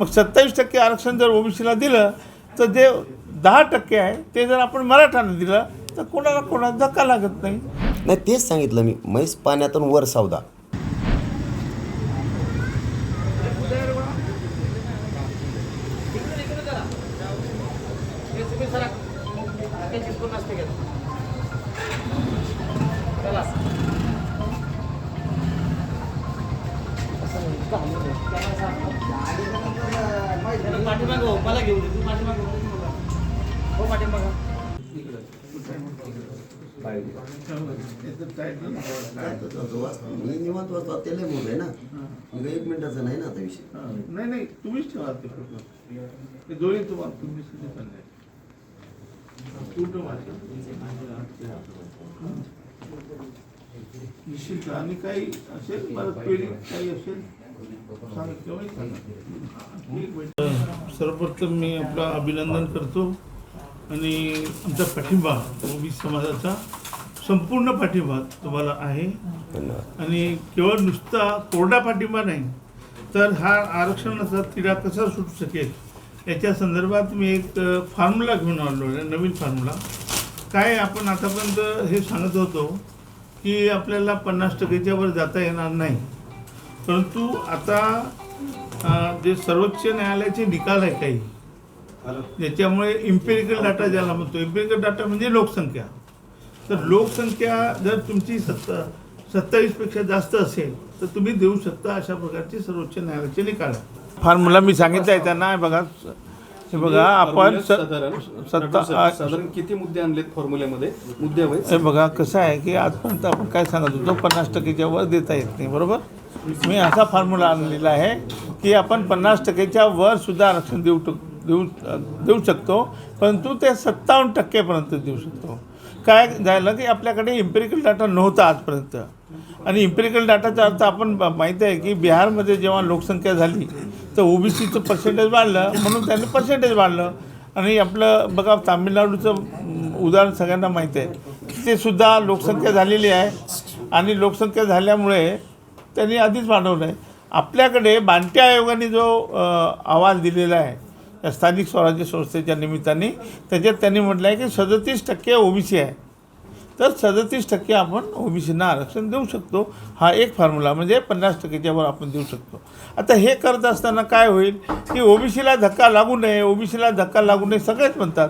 मग सत्तावीस टक्के आरक्षण जर ओबीसीला दिलं तर जे दहा टक्के आहे ते जर आपण मराठानं दिलं तर कोणाला कोणाला धक्का लागत नाही? नाही तेच सांगितलं मी. म्हैस पाण्यातून वर सावदा मला घेऊन दे तू पाठीमागं हो, मला. मी निवांत वाचतो त्याला बोल आहे ना मग एक मिनिटाचा नाही ना आता विषय नाही नाही तुम्हीच ठेवा ते प्रकरण. दोन्ही तुम्हाला तुम्ही सुद्धा चालले पूर्ण वाचा. निश्चित आणि काही असेल परत पेढी काही असेल सर्वप्रथम मी आपलं अभिनंदन करतो आणि आमचा पाठिंबा ओबीसी समाजाचा संपूर्ण पाठिंबा तुम्हाला आहे. आणि केवळ नुसता कोरडा पाठिंबा नाही तर हा आरक्षणाचा तिढा कसा सुटू शकेल याच्या संदर्भात मी एक फॉर्म्युला घेऊन आलो आहे नवीन फॉर्म्युला काय आपण आतापर्यंत हे सांगत होतो की आपल्याला पन्नास टक्केच्या वर जाता येणार नाही. परंतु आता जे सर्वोच्च न्यायालयाचे निकाल आहे काही ज्याच्यामुळे इम्पेरिकल डाटा ज्याला म्हणतो इम्पेरिकल डाटा म्हणजे लोकसंख्या. तर लोकसंख्या जर तुमची सत्ता सत्तावीसपेक्षा जास्त असेल तर तुम्ही देऊ शकता अशा प्रकारचे सर्वोच्च न्यायालयाचे निकाल फॉर्म्युला मी सांगितलं आहे त्यांना हे बघा हे बघा आपण साधारण किती मुद्दे आणलेत फॉर्म्युल्यामध्ये मुद्दे हे बघा कसं आहे की आजपर्यंत आपण काय सांगत होतो पन्नास टक्केच्या वर देता येत नाही बरोबर? मी असा फॉर्म्युला आणलेला आहे की आपण पन्नास टक्केच्या वर सुद्धा आरक्षण देऊ टक- देऊ देऊ शकतो परंतु ते सत्तावन्न टक्केपर्यंत देऊ शकतो. काय झालं की आपल्याकडे इम्पेरिकल डाटा नव्हता आजपर्यंत. आणि इम्पेरिकल डाटाचा अर्थ आपण माहीत आहे की बिहारमध्ये जेव्हा लोकसंख्या झाली तर ओबीसीचं पर्सेंटेज वाढलं म्हणून त्यांनी पर्सेंटेज वाढलं. आणि आपलं बघा तामिळनाडूचं उदाहरण सगळ्यांना माहीत आहे. ते सुद्धा लोकसंख्या झालेली आहे. आणि लोकसंख्या झाल्यामुळे त्यांनी आधीच मांडवलं आहे. आपल्याकडे बांट्या आयोगाने जो अहवाल दिलेला आहे या स्थानिक स्वराज्य संस्थेच्या निमित्ताने त्याच्यात त्यांनी म्हटलं आहे की सदतीस टक्के ओबीसी आहे. तर सदतीस टक्के आपण ओबीसींना आरक्षण देऊ शकतो. हा एक फॉर्म्युला म्हणजे पन्नास टक्केच्यावर आपण देऊ शकतो. आता हे करत असताना काय होईल की ओबीसीला धक्का लागू नये ओबीसीला धक्का लागू नये सगळेच म्हणतात.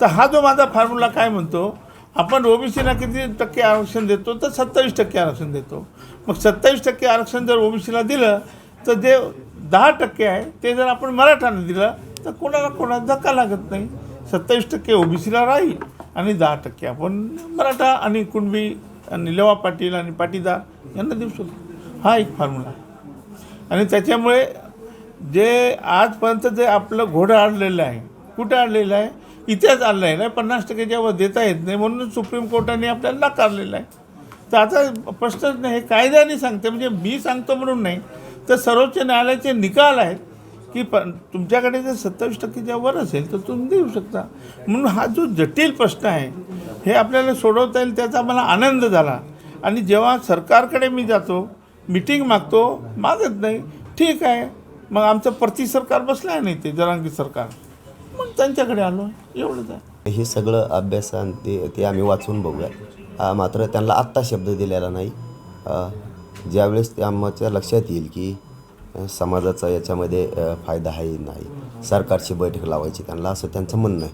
तर हा जो माझा फॉर्म्युला काय म्हणतो? आपण ओबीसीला किती टक्के आरक्षण देतो तर सत्तावीस टक्के आरक्षण देतो. मग सत्तावीस टक्के आरक्षण जर ओबीसीला दिलं तर जे दहा टक्के आहे ते जर आपण मराठाने दिलं तर कोणाला कोणाला धक्का लागत नाही. सत्तावीस टक्के ओबीसीला राहील आणि दहा टक्के आपण मराठा आणि कुणबी आणि लेवा पाटील आणि पाटीदार यांना देऊ शकतो. हा एक फॉर्म्युला आणि त्याच्यामुळे जे आजपर्यंत जे आपलं घोडं अडलेलं आहे कुठं अडलेलं आहे इथेच आणलं आहे ना पन्नास टक्के जेव्हा देता येत नाही म्हणून सुप्रीम कोर्टाने आपल्याला नाकारलेलं आहे. तर आता प्रश्नच नाही हे कायद्याने सांगते म्हणजे मी सांगतो म्हणून नाही तर सर्वोच्च न्यायालयाचे निकाल आहेत की प तुमच्याकडे जर सत्तावीस टक्केच्या वर असेल तर तुम्ही देऊ शकता. म्हणून हा जो जटिल प्रश्न आहे हे आपल्याला सोडवता येईल त्याचा मला आनंद झाला. आणि जेव्हा सरकारकडे मी जातो मिटिंग मागतो मागत नाही. ठीक आहे मग आमचं प्रति सरकार बसलं आहे नाही ते जरांगी सरकार? मग त्यांच्याकडे आलो एवढंच आहे. हे सगळं अभ्यासान ते ते आम्ही वाचून बघूया. मात्र त्यांना आत्ता शब्द दिलेला नाही. ज्यावेळेस ते आमच्या लक्षात येईल की समाजाचा याच्यामध्ये फायदा आहे नाही सरकारची बैठक लावायची त्यांना असं त्यांचं म्हणणं आहे.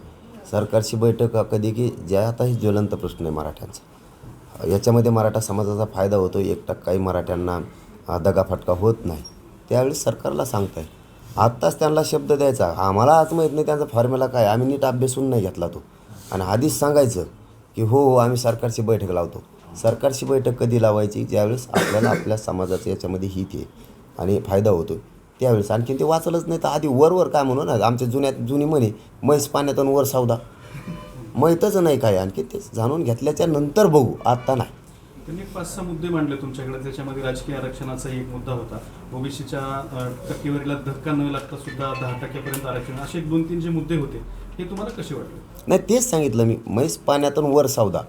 सरकारची बैठक कधी की ज्या आता हे ज्वलंत प्रश्न आहे मराठ्यांचा. याच्यामध्ये मराठा समाजाचा फायदा होतो एक टक्काही मराठ्यांना दगाफटका होत नाही. त्यावेळेस सरकारला सांगताय. आत्ताच त्यांना शब्द द्यायचा. आम्हाला आज माहीत नाही त्यांचा फॉर्म्युला काय. आम्ही नीट अभ्यासून नाही घेतला तो. आणि आधीच सांगायचं की हो हो आम्ही सरकारची बैठक लावतो. सरकारची बैठक कधी लावायची? ज्यावेळेस आपल्याला आपल्या समाजाचं याच्यामध्ये हित आहे आणि फायदा होतो त्यावेळेस आणखीन ते वाचलंच नाही तर आधी वर वर काय म्हणू ना? आमच्या जुन्यात जुनी म्हणे म्हैस पाण्यातून वर सावदा माहीतच नाही काय. आणखी ते जाणून घेतल्याच्या नंतर बघू. आत्ता नाही. त्यांनी पाच सहा मुद्दे मांडले तुमच्याकडे त्याच्यामध्ये राजकीय आरक्षणाचा एक मुद्दा होता. ओबीसीच्या टक्केवारीला धक्का न लागता सुद्धा दहा टक्क्यापर्यंत आरक्षण असे एक दोन तीन जे मुद्दे होते हे तुम्हाला कसे वाटले? नाही तेच सांगितलं मी. म्हैस पाण्यातून वर सावदा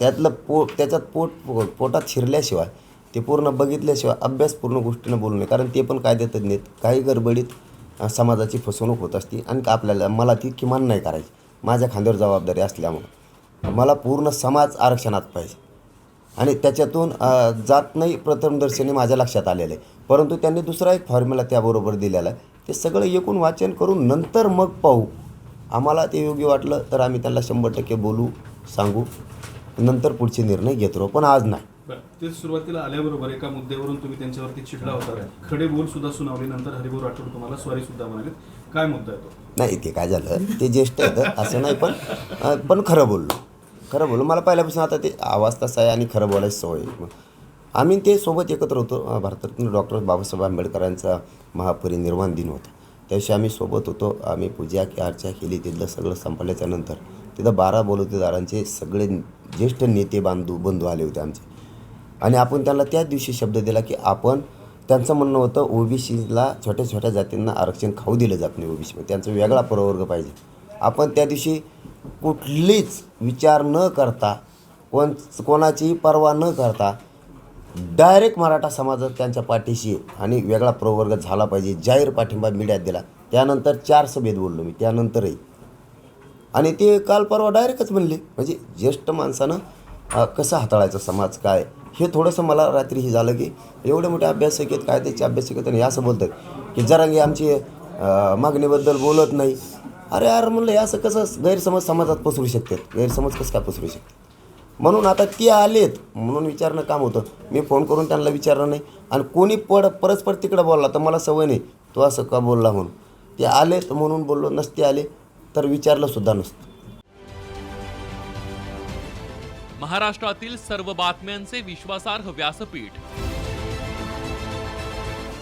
त्यातलं पोट त्याच्यात पोट पोटात शिरल्याशिवाय ते पूर्ण बघितल्याशिवाय अभ्यास पूर्ण गोष्टीनं बोलू नये. कारण ते पण कायद्यातच नाहीत. काही गडबडीत समाजाची फसवणूक होत असते आणि का आपल्याला मला ती किमान नाही करायची. माझ्या खांद्यावर जबाबदारी असल्यामुळं. मला पूर्ण समाज आरक्षणात पाहिजे. आणि त्याच्यातून जात नाही प्रथमदर्शनी माझ्या लक्षात आलेलं. आहे परंतु त्यांनी दुसरा एक फॉर्म्युला त्याबरोबर दिलेला आहे. ते सगळं एकूण वाचन करून नंतर मग पाहू. आम्हाला ते योग्य वाटलं तर आम्ही त्यांना शंभर टक्के बोलू सांगू. नंतर पुढचे निर्णय घेत राहू पण आज नाही. ते सुरुवातीला आल्याबरोबर एका मुद्द्यावरून तुम्ही त्यांच्यावरती चिडला होता. खडे बोल सुद्धा सुनावले नंतर हरिभाऊ राठोड तुम्हाला स्वारी सुद्धा म्हणाले. काय मुद्दा आहे तो? नाही ते काय झालं? ते ज्येष्ठ आहेत असं नाही पण पण खरं बोललो. खरं बोलू मला पहिल्यापासून आता ते आवाज तसा आहे आणि खरं बोलायची सवय आहे. मग आम्ही ते सोबत एकत्र होतो. भारतातून डॉक्टर बाबासाहेब आंबेडकरांचा महापरिनिर्वाण दिन होता. त्याविषयी आम्ही सोबत होतो. आम्ही पूजा की अर्चा केली. तिथलं सगळं संपल्याच्या नंतर तिथं बारा बलुतेदारांचे सगळे ज्येष्ठ नेते बांधू बंधू आले होते आमचे. आणि आपण त्यांना त्याच दिवशी शब्द दिला की आपण त्यांचं म्हणणं होतं ओबीसीला छोट्या छोट्या जातींना आरक्षण खाऊ दिलं जात नाही ओबीसीमध्ये. त्यांचा वेगळा प्रवर्ग पाहिजे. आपण त्या दिवशी कुठलीच विचार न करता कोण कोणाचीही पर्वा न करता डायरेक्ट मराठा समाजात त्यांच्या पाठीशी आणि वेगळा प्रवर्ग झाला पाहिजे जाहीर पाठिंबा मीडियात दिला. त्यानंतर चार सभेत बोललो मी त्यानंतरही. आणि ते काल परवा डायरेक्टच म्हणले म्हणजे ज्येष्ठ माणसानं कसं हाताळायचं समाज काय? हे थोडंसं मला रात्री हे झालं की एवढे मोठे अभ्यासक आहेत काय त्याचे अभ्यासक आहेत आणि हे असं बोलतात की जरांगी आमची मागणीबद्दल बोलत नाही. अरे यार म्हणलं हे असं कसं गैरसमज समाजात पसरू शकतात? गैरसमज कसं काय पसरू शकतात? म्हणून आता ते आलेत. म्हणून विचारणं काम होतं. मी फोन करून त्यांना विचारलं नाही. आणि कोणी पड परस्पर तिकडं बोलला तर मला सवय नाही. तो असं का बोलला म्हणून? ते आलेत म्हणून बोललो नसते आले तर विचारलंसुद्धा नसतं. महाराष्ट्रातील सर्व बातम्यांचे विश्वासार्ह व्यासपीठ.